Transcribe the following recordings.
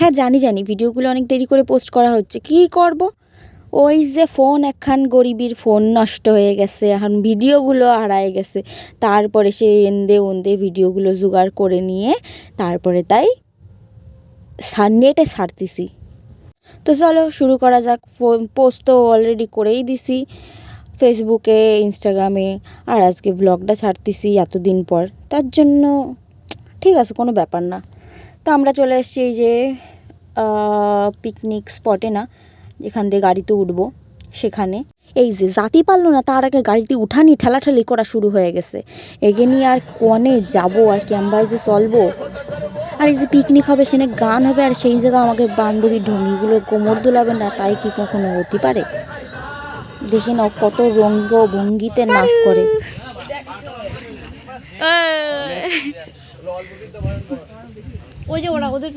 হ্যাঁ জানি জানি, ভিডিওগুলো অনেক দেরি করে পোস্ট করা হচ্ছে। কি করব? ওই যে ফোন, একখান গরিবীর ফোন নষ্ট হয়ে গেছে। এখন ভিডিওগুলো হারায় গেছে। তারপরে সে এন্দে ওন্দে ভিডিওগুলো জোগাড় করে নিয়ে তারপরে তাই নেটে ছাড়তেছি তো চলো, শুরু করা যাক। পোস্ট তো অলরেডি করেই দিছি। ফেসবুকে ইনস্টাগ্রামে আর আজকে ব্লগটা ছাড়তেছি এতদিন পর। তার জন্য ঠিক আছে, কোনো ব্যাপার না। তো আমরা চলে এসেছি এই যে পিকনিক স্পটে না, যেখান দিয়ে গাড়িতে উঠবো, সেখানে। এই যে জাতি পারল না, তার আগে গাড়িতে উঠানি, ঠেলাঠেলি করা শুরু হয়ে গেছে। এগে নিয়ে আর কনে যাব, আর ক্যাম্বাই যে চলবো? আর এই যে পিকনিক হবে, সেখানে গান হবে, আর সেই জায়গায় আমাকে বান্ধবী ঢঙ্গিগুলো কোমর দোলাবে না, তাই কি কখনো হতে পারে? দেখে নাও কত রঙ্গ ভঙ্গিতে নাচ করে। ওই যে ওরা ওদের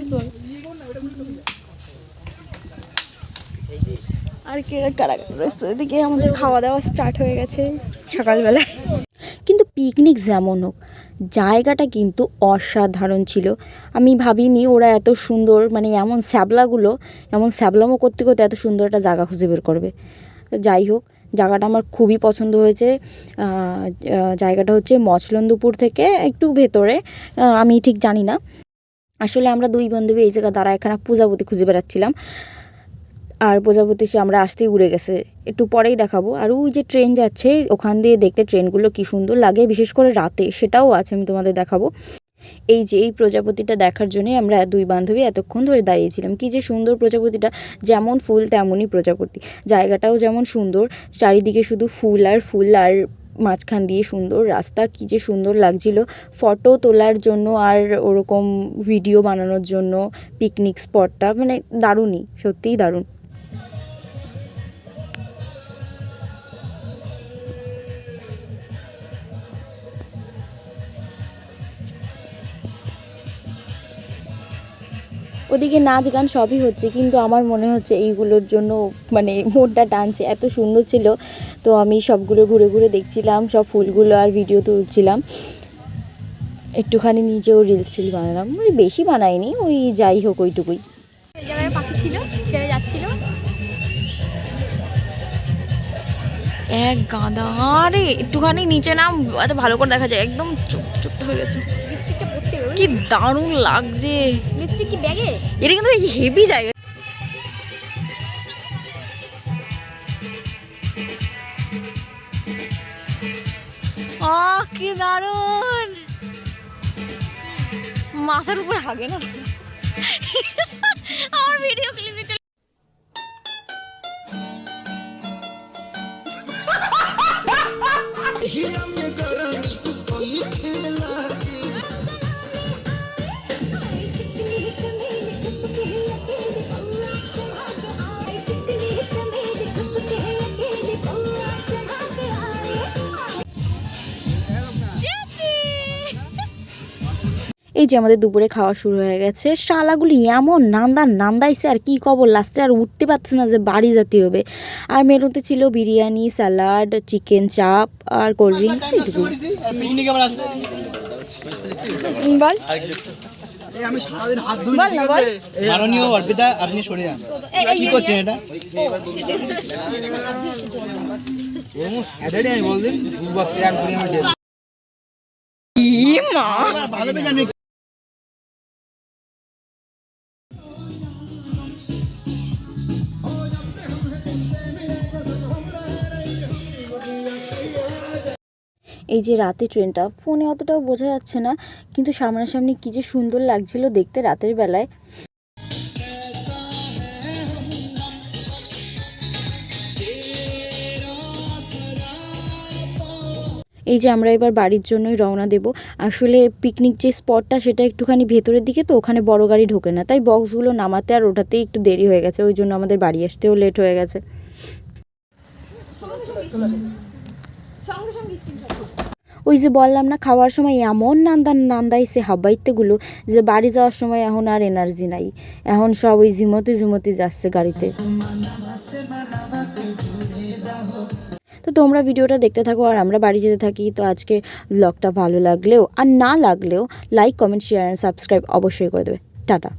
আর কে কারা রয়েছে? এদিকে আমাদের খাওয়া দাওয়া স্টার্ট হয়ে গেছে সকালবেলায় কিন্তু পিকনিক যেমন হোক জায়গাটা কিন্তু অসাধারণ ছিল। আমি ভাবিনি ওরা এত সুন্দর মানে এমন স্যাবলাগুলো এমন স্যাবলামো করতে করতে এত সুন্দর একটা জায়গা খুঁজে বের করবে। যাই হোক, জায়গাটা আমার খুবই পছন্দ হয়েছে। জায়গাটা হচ্ছে মচলন্দপুর থেকে একটু ভেতরে। আমি ঠিক জানি না। আসলে আমরা দুই বান্ধবী এই জায়গা দ্বারা এখানে পূজাপতি খুঁজে বেড়াচ্ছিলাম। আর প্রজাপতি সে আমরা আসতেই উড়ে গেছে। একটু পরেই দেখাবো। আর ওই যে ট্রেন যাচ্ছে, ওখান দিয়ে দেখতে ট্রেনগুলো কি সুন্দর লাগে, বিশেষ করে রাতে। সেটাও আছে, আমি তোমাদের দেখাবো। এই যে, এই প্রজাপতিটা দেখার জন্যই আমরা দুই বান্ধবী এতক্ষণ ধরে দাঁড়িয়েছিলাম। কি যে সুন্দর প্রজাপতিটা, যেমন ফুল তেমনই প্রজাপতি। জায়গাটাও যেমন সুন্দর, চারিদিকে শুধু ফুল আর ফুল আর মাঝখান দিয়ে সুন্দর রাস্তা, কি যে সুন্দর লাগছিল। ফটো তোলার জন্য আর ওরকম ভিডিও বানানোর জন্য পিকনিক স্পটটা মানে দারুণই, সত্যিই দারুণ। ওদিকে নাচ গান সবই হচ্ছে, কিন্তু আমার মনে হচ্ছে এইগুলোর জন্য মানে মনটা টানছে। এত সুন্দর ছিল, তো আমি সবগুলো ঘুরে ঘুরে দেখছিলাম, সব ফুলগুলো আর ভিডিও তুলছিলাম। একটুখানি নিজেও রিলস টিল বানালাম বেশি বানাইনি, ওই যাই হোক ওইটুকুই। এক গাঁদা, আরে, একটুখানি নিচে নাম, এত ভালো করে দেখা যায়, একদম চুপ ছোট্ট হয়ে গেছে। কি দারুণ লাগছে। লিপস্টিক কি ব্যাগে? এটা কিন্তু হেভি জায়গা। আহ কি দারুণ। মাথার উপর হাগে না। আমার ভিডিও ক্লিপে চলে এই যে আমাদের দুপুরে খাওয়া শুরু হয়ে গেছে। শালাগুলি এমন নান্দা নান্দাইছে আর কি খবর? লাস্টে আর উঠতে পারছে না যে বাড়ি যেতে হবে। আর মেনুতে ছিল বিরিয়ানি স্যালাড চিকেন চাপ আর কোল্ড ড্রিঙ্কস এইটুকু পিকনিক আবার আসবে। বল। আমি সারাদিন হাত ধুই বল না, বল। মাননীয় অর্পিতা আপনি সরে যান। কি করছেন এটা? আমি বলদিন দুবার এই যে রাতে ট্রেনটা, ফোনে অতটাও বোঝা যাচ্ছে না, কিন্তু সামনাসামনি কী যে সুন্দর লাগছিল দেখতে রাতের বেলায়। এই যে আমরা এবার বাড়ির জন্যই রওনা দেব। আসলে পিকনিক যে স্পটটা সেটা একটুখানি ভেতরের দিকে তো, ওখানে বড় গাড়ি ঢোকে না। তাই বক্সগুলো নামাতে আর ওঠাতেই একটু দেরি হয়ে গেছে, ওই জন্য আমাদের বাড়ি আসতেও লেট হয়ে গেছে। ওই যে বললাম না, খাওয়ার সময় এমন নান্দান নান্দাইছে হাবাইতেগুলো যে বাড়ি যাওয়ার সময় এখন আর এনার্জি নাই। এখন সব ওই ঝিমতে ঝিমতে যাচ্ছে গাড়িতে। তো তোমরা ভিডিওটা দেখতে থাকো আর আমরা বাড়ি যেতে থাকি। তো আজকে ব্লগটা ভালো লাগলেও আর না লাগলেও like comment share and subscribe অবশ্যই করে দেবে। টাটা।